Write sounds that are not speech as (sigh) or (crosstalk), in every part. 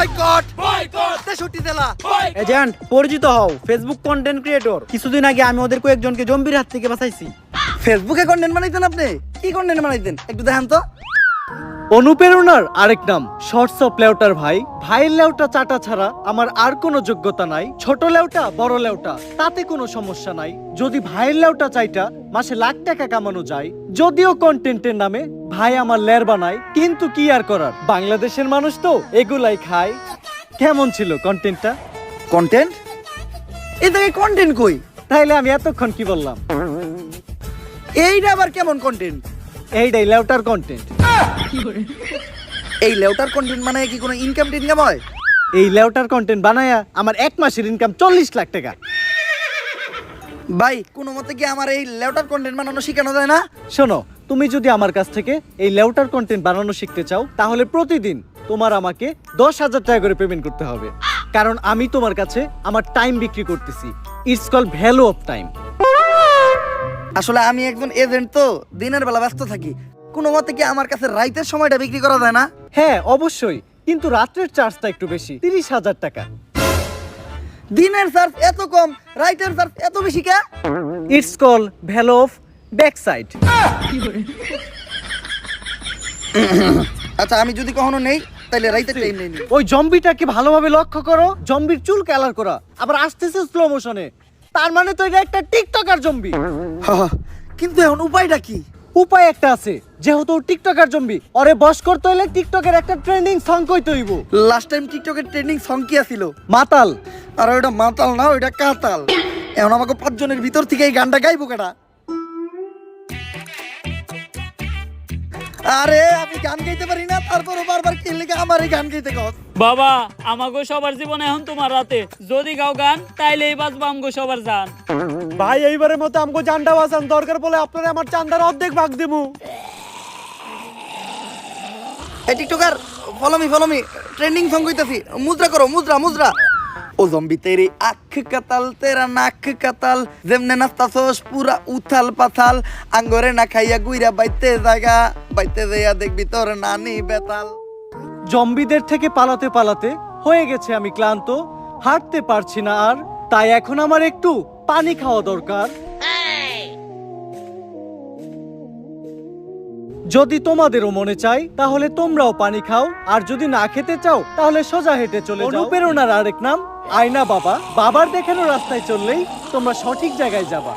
Boycott boycott তেষট্টি জেলা agent পরিচিত হও। ফেসবুক কন্টেন্ট ক্রিয়েটর কিছুদিন আগে আমি ওদের কয়েকজনকে জম্বির হাত থেকে বাঁচাইছি। ফেসবুকে কন্টেন্ট বানাইতেন আপনি? কি কন্টেন্ট বানাইতেন? একটু দেখান তো। অনুপ্রেরণার আরেক নাম। শর্টস অফ লেউটার ভাই। ভাইয়ের লেউটা চাটা ছাড়া আমার আর কোনো যোগ্যতা নাই। ছোট লেউটা বড় লেউটা তাতে কোনো সমস্যা নাই। যদি ভাইয়ের লেউটা চাইটা মাসে লাখ টাকা কামানো যায়। যদিও কন্টেন্টের নামে ভাই আমার লের বানায় কিন্তু কি আর করার? বাংলাদেশের মানুষ তো এগুলাই খায়। কেমন ছিল কন্টেন্টটা কন্টেন্ট এ থেকে কন্টেন্ট কই? তাইলে আমি এতক্ষণ কি বললাম? এইটা আবার কেমন কন্টেন্ট এইটাই লেউটার কন্টেন্ট এই লেউটার কন্টেন্ট মানে কি কোনো ইনকাম টিনকাম হয়? এই লেউটার কন্টেন্ট বানায়া আমার এক মাসের ইনকাম চল্লিশ লাখ টাকা। ভাই কোনো মতে কি আমার এই লেউটার কন্টেন্ট বানানো শেখানো যায় না? শোনো তুমি যদি আমার কাছ থেকে এই লেউটার কন্টেন্ট বানানো শিখতে চাও তাহলে প্রতিদিন তোমার আমাকে দশ হাজার টাকা করে পেমেন্ট করতে হবে। কারণ আমি তোমার কাছে আমার টাইম বিক্রি করতেছি। It's call value of time আসলে আমি একজন এজেন্ট তো দিনের বেলা ব্যস্ত থাকি। কোনো মতে কি আমার কাছে রাইতের সময়টা বিক্রি করা যায় না? হ্যাঁ অবশ্যই। কিন্তু রাত্রের চার্জটা একটু বেশি তিরিশ হাজার টাকা। দিনের চার্জ এত কম রাইতের চার্জ এত বেশি কে? It's call value of back side আচ্ছা আমি যদি কখনো নেই তাহলে রাইতের টাইম নেই। ওই জম্বিটাকে ভালোভাবে লক্ষ্য করো জম্বির চুল কালার করা আবার আসতেছে স্লো মোশনে তার মানে তো এটা একটা টিকটকার জম্বি। (laughs) কিন্তু এখন উপায়টা কি? উপায় একটা আছে যেহেতু টিকটকার জম্বি। ওরে বস করতে হলে টিকটকের একটা ট্রেন্ডিং সং কই তৈব লাস্ট টাইম টিকটকের ট্রেন্ডিং সং কি আছিল? মাতাল। আর ওইটা মাতাল না ওইটা কাতাল। এখন আমাকে পাঁচজনের ভিতর থেকে এই গানটা গাইবো কেটা আরে আমি গান গাইতে পারি না তারপরও বারবার কে লেগে আমার এই গান গাইতে কস। বাবা আমাগো সবার জীবন এখন তোমার রাতে। যদি গাও গান তাইলে এই বাজবা আমগো সবার জান। ভাই এইবারের মতো আমগো জানটা বাঁচান দরকার বলে আপনারা আমার চান্দার অর্ধেক ভাগ দেবো এই tiktoker follow me follow me trending song কইতাছি। মুদ্রা করো মুদ্রা মুদ্রা। ও জম্বি তেরি আখ কাতাল তেরা নাক কাতাল যেমনে নাস্তাছস পুরা উথাল পাথাল আঙ্গরে না খাইয়া গুইরা বাইতে জায়গা বাইতে যাইয়া দেখবি তোর নানি বেতাল। জম্বিদের থেকে পালাতে পালাতে হয়ে গেছে আমি ক্লান্ত হাঁটতে পারছি না আর তাই এখন আমার একটু পানি খাওয়া দরকার। যদি তোমাদেরও মনে চাই তাহলে তোমরাও পানি খাও আর যদি না খেতে চাও তাহলে সোজা হেঁটে চলে যাও। অনুপ্রেরণার আরেক নাম আয়না বাবা বাবার দেখানো রাস্তায় চললেই তোমরা সঠিক জায়গায় যাবা।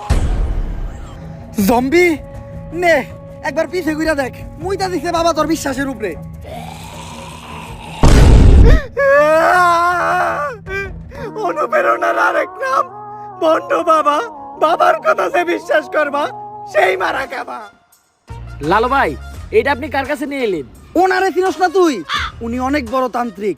জম্বি? নে একবার পিছে ঘুরে দেখ। মুইতা দিছে বাবা তোর বিশ্বাসের উপরে। অনুপ্রেরণার আরেক নাম। বন্ড বাবা বাবার কথা যে বিশ্বাস করবা সেই মারা খাবা। লালো ভাই এটা আপনি কার কাছে নিয়ে এলেন? ওনারে চিনস না তুই? উনি অনেক বড় তান্ত্রিক।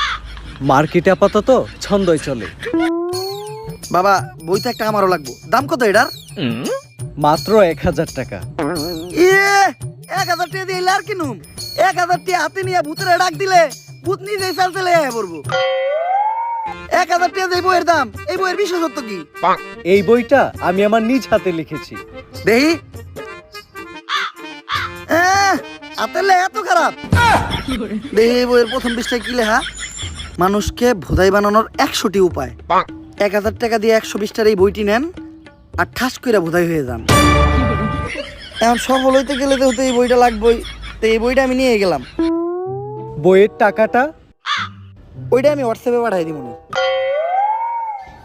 মার্কেটে আপাতত ছন্দই চলে। বাবা বইটা একটা আমারও লাগবো। দাম কত এটার? মাত্র এক হাজার টাকা। ইয়ে এক হাজার টাকা দিয়ে আর কিনুম এক হাজার টাকা হাতে নিয়ে ভূতের ডাক দিলে ভূত নিজেই চাল চলে পড়ব। এক হাজার টাকা এই বইয়ের দাম এই বইয়ের বিশেষত্ব কি? এই বইটা আমি আমার নিজ হাতে লিখেছি। দেহি? লেখা এত খারাপ। দেহি এই বইয়ের প্রথম পৃষ্ঠায় কি লেখা? মানুষকে ভোদাই বানানোর একশোটি উপায়। এক হাজার টাকা দিয়ে একশো বিশটার এই বইটি নেন আর ঠাস করে ভোদাই হয়ে যান। এখন সফল হইতে গেলে তো হতে এই বইটা লাগবেই। তো এই বইটা আমি নিয়ে গেলাম। বইয়ের টাকাটা ওইটা আমি হোয়াটসঅ্যাপে পাঠাই দিব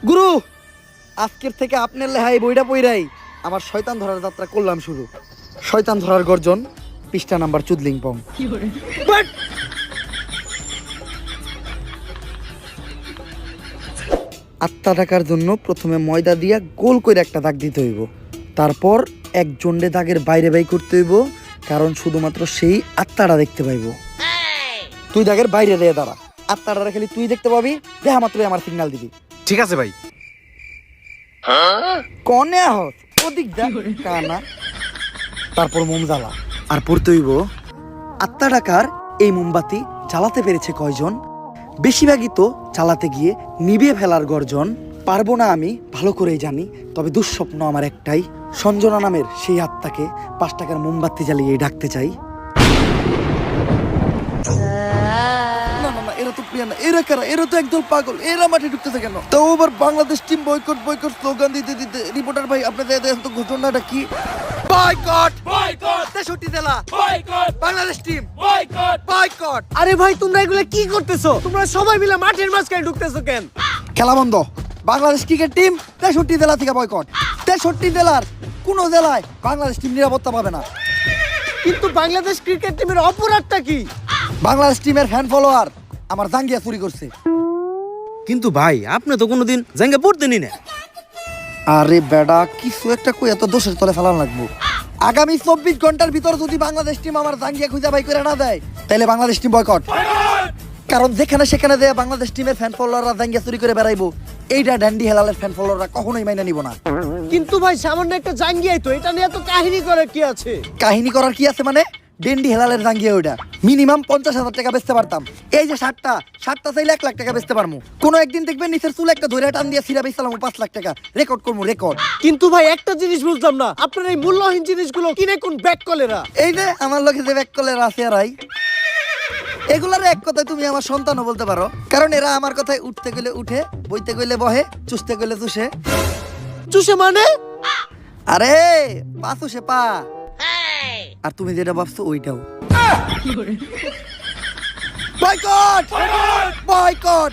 গুরু আজকের থেকে আপনার লেহাই বইটা পইরাই। আমার শয়তান ধরার যাত্রা করলাম শুরু। শয়তান ধরার গর্জন পৃষ্ঠা নাম্বার চুদলিং পং আত্মা টাকার জন্য প্রথমে ময়দা দিয়া গোল করে একটা দাগ দিতে হইব। তারপর এক জন্ডে দাগের বাইরে বাই করতে হইব কারণ শুধুমাত্র সেই আত্মাটা দেখতে পাইব। তুই দাগের বাইরে দিয়ে দাঁড়া। আত্মাটা খালি তুই দেখতে পাবি দেখা মাত্রই আমার সিগন্যাল দিবি। ঠিক আছে ভাই। কনে আহত ওদিক দেখ কানা। তারপর মোম জ্বালা আর পড়তে হইব আত্মা ডাকার এই মোমবাতি জ্বালাতে পেরেছে কয়জন? বেশিরভাগই তো চালাতে গিয়ে নিভিয়ে ফেলার গর্জন। পারব না আমি, ভালো করেই জানি, তবে দুঃস্বপ্ন আমার একটাই, সঞ্জনা নামের সেই আত্মাকে পাঁচ টাকার মোমবাতি জ্বালিয়ে ডাকতে চাই। এরা তো প্রিয়া না, এরা কারা? এরা তো একদল পাগল, এরা মাঠে ঢুকতেছে কেন? তো আবার Bangladesh team boycott boycott slogan দিতে দিতে রিপোর্টার ভাই, আপনাদের এত ঘটনাটা কি? বয়কট বয়কট তেষট্টি জেলা। Boycott Bangladesh team boycott boycott আরে ভাই তোমরা এগুলো কি করতেছো? তোমরা সবাই মিলে মাঠের মাঝখানে ঢুকতেছো কেন? খেলা বন্ধ। বাংলাদেশ ক্রিকেট টিম তেষট্টি জেলা থেকে বয়কট তেষট্টি জেলার কোন জেলায় বাংলাদেশ টিম নিরাপত্তা পাবে না। কিন্তু বাংলাদেশ ক্রিকেট টিমের অপরাধটা কি? বাংলাদেশ টিমের ফ্যান ফলোয়ার আমার জাঙ্গিয়া চুরি করছে। কিন্তু ভাই আপনি তো কোনোদিন জাঙ্গা পড়তেনি না। আরে বেডা কিছু একটা কই এত দোষের তলে ফেলান লাগবো। আগামী চব্বিশ ঘণ্টার ভিতর যদি বাংলাদেশ টিম আমার জাঙ্গিয়া খুঁজে বাই করে না দেয় তাহলে বাংলাদেশ টিম বয়কট কারণ যেখানে সেখানে যে বাংলাদেশ টিমের ফ্যান ফলোয়াররা জাঙ্গিয়া চুরি করে বেড়াইবো এইটা ড্যান্ডি হেলালের ফ্যান ফলোয়াররা কখনোই মাইনে নিব না। কিন্তু ভাই সামান্য একটা জাঙ্গিয়াই তো এটা নিয়ে তো কাহিনী করে কি আছে? কাহিনী করার কি আছে মানে? ডেন্ডি হেলালের জাঙ্গিয়া ওইটা। মিনিমাম পঞ্চাশ হাজার টাকা বেচতে পারতাম। এই যে শার্টটা শার্টটা চাইলে এক লাখ টাকা বেচতে পারব কোনো একদিন দেখবেন নিচের চুল একটা ধরে টান দিয়ে সিরা বেচলাম পাঁচ লাখ টাকা। রেকর্ড করব রেকর্ড কিন্তু ভাই একটা জিনিস বুঝলাম না। আপনার এই মূল্যহীন জিনিসগুলো কিনে কোন ব্যাক কলেরা? এই যে আমার লোকে যে ব্যাক কলের আছে রাই এগুলার এক কথায় তুমি আমার সন্তানও বলতে পারো। কারণ এরা আমার কথায় উঠতে গেলে উঠে বইতে গেলে বহে চুষতে গেলে চুষে। চুষে মানে? আরে পা চুষে পা। আর তুমি যেটা ভাবছ ওইটাও। (laughs) বয়কট! বয়কট!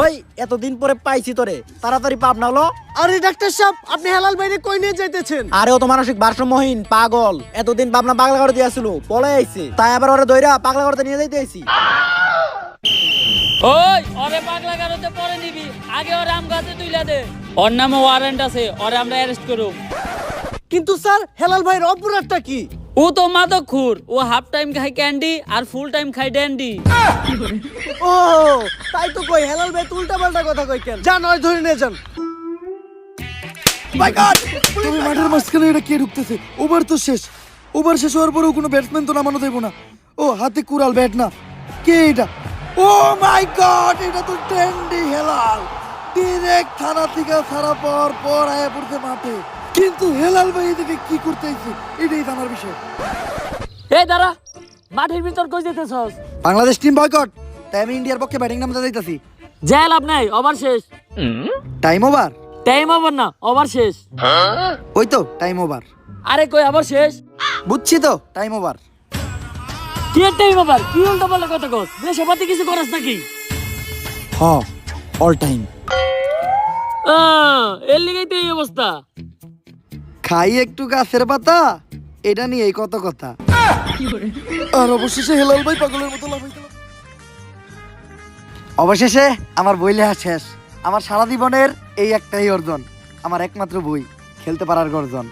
ওই এতদিন পরে পাইছি তোরে। তাড়াতাড়ি পাপ না হলো আরে ডাক্তার সাহেব আপনি হেলাল বাইরে কই নিয়ে যাইতেছেন? আরে ও তো মানসিক ভারসাম্যহীন পাগল। এতদিন ভাবনা পাগলা করে দিয়েছিল পলে আইছে। তাই আবার ওরে দইরা পাগলা করতে নিয়ে যাইতে আইছি। ওই ওরে পাগলা গারোতে পরে নিবি। আগে ওরে আম গাছে তুইলা দে। ওর নামে ওয়ারেন্ট আছে ওরে আমরা অ্যারেস্ট করব কিন্তু স্যার হেলাল ভাইয়ের অপরাধটা কি? ও তো মাদক খুর ও হাফ টাইম খায় ক্যান্ডি আর ফুল টাইম খায় ড্যান্ডি ও তাই তো কই হেলাল ভাই উল্টা পাল্টা কথা কই কেন যান ওই ধরে নিয়ে যান। তুমি মাঠের মাঝখানে এটা কে ঢুকতেছে? ওভার তো শেষ। ওভার শেষ হওয়ার পরেও কোনো ব্যাটসম্যান তো নামানো দেবো না। ও হাতে কুড়াল ব্যাট না। কে এটা? ও মাই গড এটা তো ট্রেন্ডি হেলাল। ডিরেক্ট থানা থেকে ছাড়া পর পর আয়া পড়ছে মাঠে। কিন্তু হেলাল ভাই এদিকে কি করতে আইছে? এটাই জানার বিষয়। এই দাঁড়া মাঠের ভিতর কই যেতেছস? বাংলাদেশ টিম বয়কট তাই আমি ইন্ডিয়ার পক্ষে ব্যাটিং নামতে যাইতাছি। যাই লাভ নাই ওভার শেষ। টাইম ওভার টাইম ওভার না ওভার শেষ। ওই তো টাইম ওভার আরে কই আবার শেষ? বুঝছি তো টাইম ওভার কি টাইম ওভার কি উল্টা পাল্টা কথা কস? পাতি কিছু করাস নাকি? হ অল টাইম এর লিগেই তো এই অবস্থা। খাই একটু গাছের পাতা, এটা নিয়ে এই কত কথা। আর অবশেষে হেলাল ভাই পাগলের মতো অবশেষে আমার বই লেখা শেষ। আমার সারা জীবনের এই একটাই অর্জন, আমার একমাত্র বই, খেলতে পারার গর্জন।